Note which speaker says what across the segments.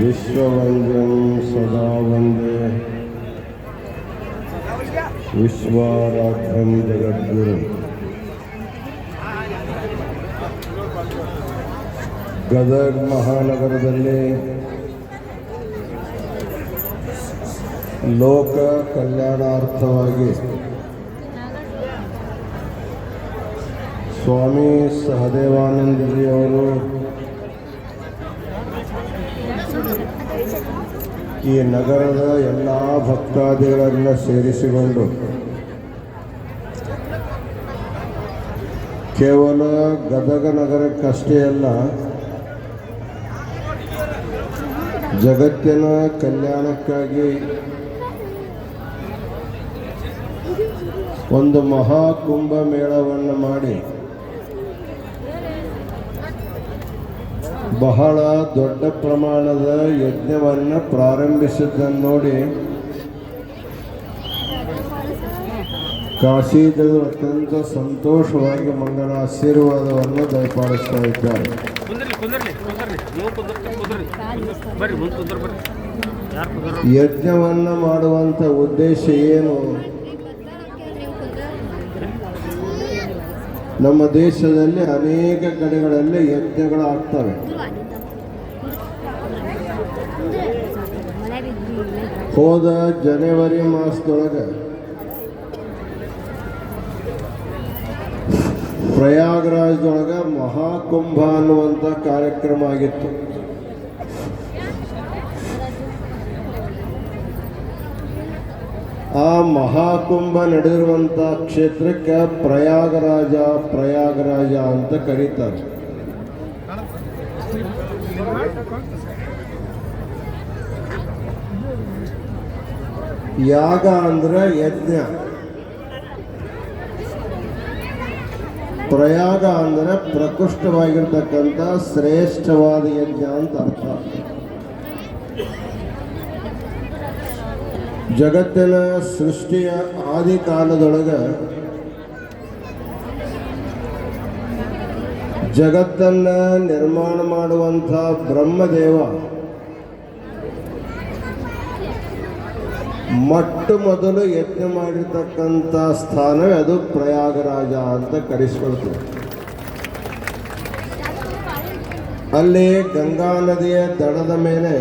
Speaker 1: विश्ववन्द्यं सदा वन्दे विश्वाराध्यं जगद्गुरुं ಗದಗ್ ಮಹಾನಗರದಲ್ಲಿ ಲೋಕ ಕಲ್ಯಾಣಾರ್ಥವಾಗಿ ಸ್ವಾಮಿ ಸಹದೇವಾನಂದಜಿಯವರು ಈ ನಗರದ ಎಲ್ಲ ಭಕ್ತಾದಿಗಳನ್ನು ಸೇರಿಸಿಕೊಂಡು ಕೇವಲ ಗದಗ ನಗರಕ್ಕಷ್ಟೇ ಅಲ್ಲ, ಜಗತ್ತಿನ ಕಲ್ಯಾಣಕ್ಕಾಗಿ ಒಂದು ಮಹಾಕುಂಭ ಮೇಳವನ್ನು ಮಾಡಿ ಬಹಳ ದೊಡ್ಡ ಪ್ರಮಾಣದ ಯಜ್ಞವನ್ನು ಪ್ರಾರಂಭಿಸಿದ್ದನ್ನು ನೋಡಿ. ಕಾಶಿದರು ಅತ್ಯಂತ ಸಂತೋಷವಾಗಿ ಮಂಗಳ ಆಶೀರ್ವಾದವನ್ನು ದಯಪಾಲಿಸ್ತಾ ಇದ್ದಾರೆ. ಯಜ್ಞವನ್ನು ಮಾಡುವಂಥ ಉದ್ದೇಶ ಏನು? ನಮ್ಮ ದೇಶದಲ್ಲಿ ಅನೇಕ ಕಡೆಗಳಲ್ಲಿ ಯಜ್ಞಗಳು ಆಗ್ತವೆ. ಹೋದ ಜನವರಿ ಮಾಸದೊಳಗೆ ಪ್ರಯಾಗ್ರಾಜ್ದೊಳಗೆ ಮಹಾಕುಂಭ ಅನ್ನುವಂಥ ಕಾರ್ಯಕ್ರಮ ಆಗಿತ್ತು. ಆ ಮಹಾಕುಂಭ ನಡೆದಿರುವಂಥ ಕ್ಷೇತ್ರಕ್ಕೆ ಪ್ರಯಾಗರಾಜ ಪ್ರಯಾಗರಾಜ ಅಂತ ಕರೀತಾರೆ. ಯಾಗ ಅಂದರೆ ಯಜ್ಞ. ಪ್ರಯಾಗ ಅಂದ್ರೆ ಪ್ರಕೃಷ್ಟವಾಗಿರ್ತಕ್ಕಂಥ ಶ್ರೇಷ್ಠವಾದ ಯಜ್ಞ ಅಂತ ಅರ್ಥ. ಜಗತ್ತಿನ ಸೃಷ್ಟಿಯ ಆದಿ ಕಾಲದೊಳಗೆ ಜಗತ್ತನ್ನ ನಿರ್ಮಾಣ ಮಾಡುವಂಥ ಬ್ರಹ್ಮದೇವ ಮೊಟ್ಟ ಮೊದಲು ಯಜ್ಞ ಮಾಡಿರ್ತಕ್ಕಂಥ ಸ್ಥಾನವೇ ಅದು ಪ್ರಯಾಗರಾಜ ಅಂತ ಕರೆಸ್ಕೊಳ್ತೀವಿ. ಅಲ್ಲಿ ಗಂಗಾ ನದಿಯ ದಡದ ಮೇಲೆ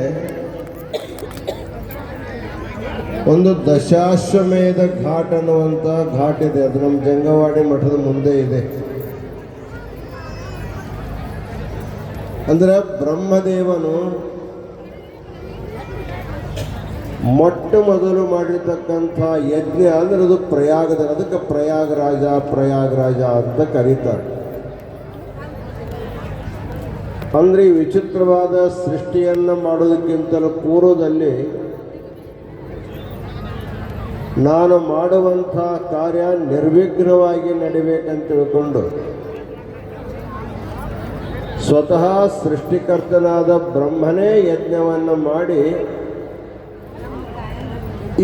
Speaker 1: ಒಂದು ದಶಾಶ್ವಮೇಧ ಘಾಟ್ ಅನ್ನುವಂಥ ಘಾಟ್ ಇದೆ. ಅದು ನಮ್ಮ ಜಂಗವಾಡಿ ಮಠದ ಮುಂದೆ ಇದೆ. ಅಂದ್ರೆ ಬ್ರಹ್ಮದೇವನು ಮೊಟ್ಟ ಮೊದಲು ಮಾಡಿರ್ತಕ್ಕಂಥ ಯಜ್ಞ ಅಂದ್ರೆ ಅದು ಪ್ರಯಾಗದ ಅದಕ್ಕೆ ಪ್ರಯಾಗರಾಜ ಪ್ರಯಾಗರಾಜ ಅಂತ ಕರೀತಾರೆ. ಅಂದರೆ ಈ ವಿಚಿತ್ರವಾದ ಸೃಷ್ಟಿಯನ್ನು ಮಾಡೋದಕ್ಕಿಂತಲೂ ಪೂರ್ವದಲ್ಲಿ ನಾನು ಮಾಡುವಂಥ ಕಾರ್ಯ ನಿರ್ವಿಘ್ನವಾಗಿ ನಡಿಬೇಕಂತ ತಿಳ್ಕೊಂಡು ಸ್ವತಃ ಸೃಷ್ಟಿಕರ್ತನಾದ ಬ್ರಹ್ಮನೇ ಯಜ್ಞವನ್ನು ಮಾಡಿ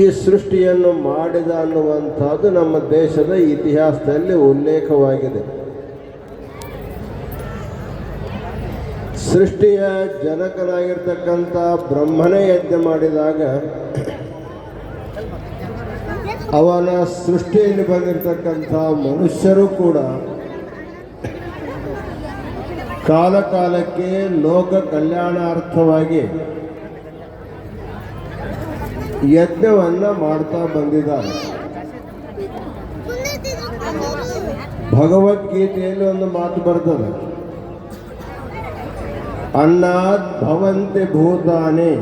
Speaker 1: ಈ ಸೃಷ್ಟಿಯನ್ನು ಮಾಡಿದ ಅನ್ನುವಂಥದ್ದು ನಮ್ಮ ದೇಶದ ಇತಿಹಾಸದಲ್ಲಿ ಉಲ್ಲೇಖವಾಗಿದೆ. ಸೃಷ್ಟಿಯ ಜನಕನಾಗಿರ್ತಕ್ಕಂಥ ಬ್ರಹ್ಮನೇ ಯಜ್ಞ ಮಾಡಿದಾಗ ಅವನ ಸೃಷ್ಟಿಯಲ್ಲಿ ಬಂದಿರತಕ್ಕಂಥ ಮನುಷ್ಯರು ಕೂಡ ಕಾಲಕಾಲಕ್ಕೆ ಲೋಕ ಕಲ್ಯಾಣಾರ್ಥವಾಗಿ ಯಜ್ಞವನ್ನ ಮಾಡ್ತಾ ಬಂದಿದ್ದಾರೆ. ಭಗವದ್ಗೀತೆಯಲ್ಲಿ ಒಂದು ಮಾತು ಬರ್ತದೆ. ಅನ್ನಾದ್ ಭವಂತೆ ಭೂತಾನಿ.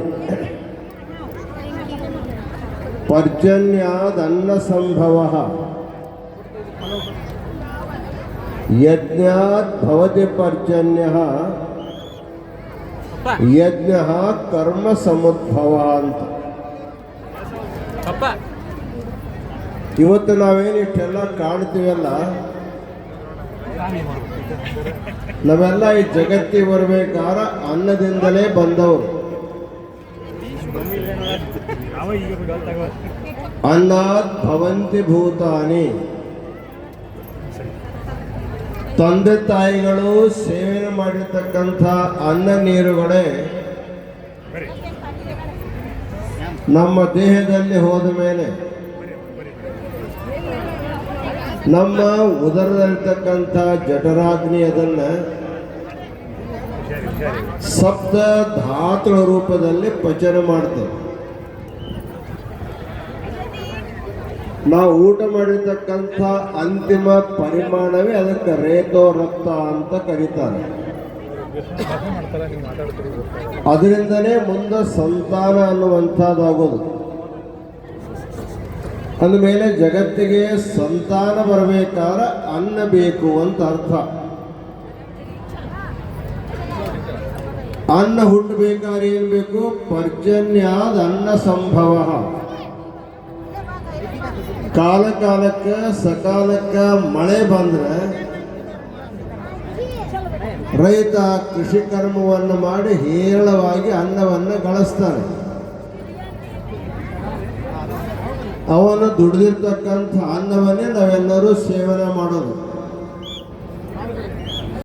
Speaker 1: ಪರ್ಜನ್ಯಾದ್ ಅನ್ನ ಸಂಭವ. ಯಜ್ಞಾತ್ ಭವತಿ ಪರ್ಜನ್ಯ. ಯಜ್ಞ ಕರ್ಮ ಸಮುದ್ಭವ ಅಂತ. ಇವತ್ತು ನಾವೇನು ಇಷ್ಟೆಲ್ಲ ಕಾಣ್ತೀವಲ್ಲ? ನಾವೆಲ್ಲ ಈ ಜಗತ್ತಿಗೆ ಬರ್ಬೇಕಾದ್ರೆ ಅನ್ನದಿಂದಲೇ ಬಂದವರು. ಅನ್ನಾತ್ ಭವಂತಿ ಭೂತಾನಿ. ತಂದೆ ತಾಯಿಗಳು ಸೇವನೆ ಮಾಡಿರ್ತಕ್ಕಂಥ ಅನ್ನ ನೀರುಗಳೇ ನಮ್ಮ ದೇಹದಲ್ಲಿ ಹೋದ ಮೇಲೆ ನಮ್ಮ ಉದರದಲ್ಲಿರ್ತಕ್ಕಂಥ ಜಠರಾಗ್ನಿ ಅದನ್ನ ಸಪ್ತ ಧಾತುಗಳ ರೂಪದಲ್ಲಿ ಪಚನ ಮಾಡ್ತದೆ. ನಾವು ಊಟ ಮಾಡಿರ್ತಕ್ಕಂಥ ಅಂತಿಮ ಪರಿಮಾಣವೇ ಅದಕ್ಕೆ ರೇತೋ ರಕ್ತ ಅಂತ ಕರೀತಾರೆ. ಅದರಿಂದನೇ ಮುಂದೆ ಸಂತಾನ ಅನ್ನುವಂಥದ್ದಾಗೋದು. ಅಂದಮೇಲೆ ಜಗತ್ತಿಗೆ ಸಂತಾನ ಬರಬೇಕಾದ್ರೆ ಅನ್ನ ಬೇಕು ಅಂತ ಅರ್ಥ. ಅನ್ನ ಹುಟ್ಟಬೇಕಾದ್ರೆ ಏನು ಬೇಕು? ಪರ್ಜನ್ಯಾದ ಅನ್ನ ಸಂಭವ. ಕಾಲ ಕಾಲಕ್ಕೆ ಸಕಾಲಕ್ಕೆ ಮಳೆ ಬಂದ್ರೆ ರೈತ ಕೃಷಿ ಕರ್ಮವನ್ನು ಮಾಡಿ ಹೇರಳವಾಗಿ ಅನ್ನವನ್ನು ಗಳಿಸ್ತಾನೆ. ಅವನು ದುಡಿದಿರ್ತಕ್ಕಂಥ ಅನ್ನವನ್ನೇ ನಾವೆಲ್ಲರೂ ಸೇವನೆ ಮಾಡೋದು.